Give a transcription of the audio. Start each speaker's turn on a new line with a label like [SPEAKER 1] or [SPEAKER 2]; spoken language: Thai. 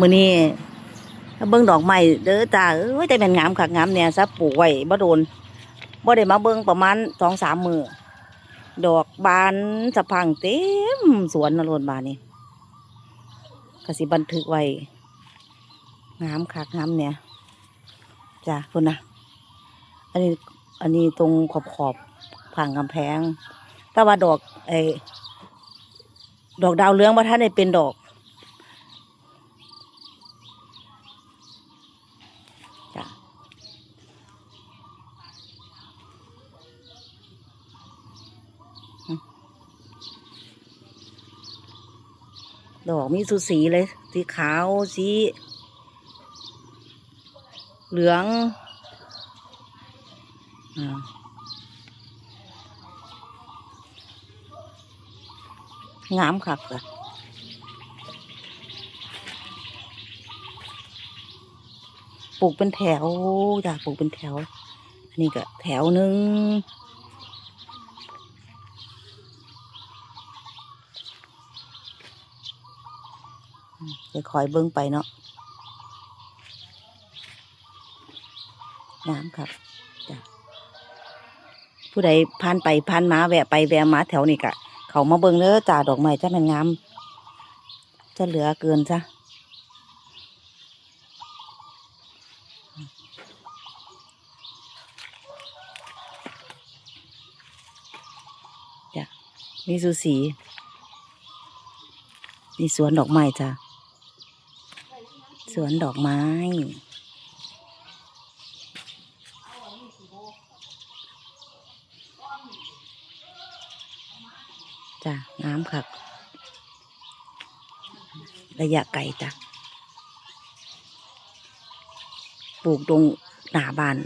[SPEAKER 1] มื้อนี้เบิ่งดอกไม้เด้อจ้าเอ้ยแต่แม่นงามคักงามแน่ซะปลูกไว้บ่โดนบ่ได้มาเบิ่งประมาณ2-3มื้อดอกบานสะพังเต็มสวนนะโลดบานนี้ก็สิบันทึกไว้งามคักงามแน่จ้าพุ่นน่ะอันนี้อันนี้ตรงขอบขอบผังกำแพง แต่ว่าดอกไอ้ดอกดาวเรืองว่าท่านได้เป็นดอก ดอกมีสุสีเลย สีขาว สี เหลืองอางามคักจ้ะปลูกเป็นแถวจ้ะปลูกเป็นแถวอันนี้ก็แถวหนึ่ง จะคอยเบิ้งไปเนาะงามครับจ้ะผู้ใดผ่านไปผ่านมาแวะไปแวะมาแถวนี้กะ เขามาเบิ่งเด้อจ่าดอกไม้จ้ามันงามจะเหลือเกินจ้ะจ้ะมีสุสีมีสวนดอกไม้จ้ะ สวนดอกไม้ จ้ะน้ำค่ะระยะไกลจ้ะ ปลูกตรงหน้าบ้าน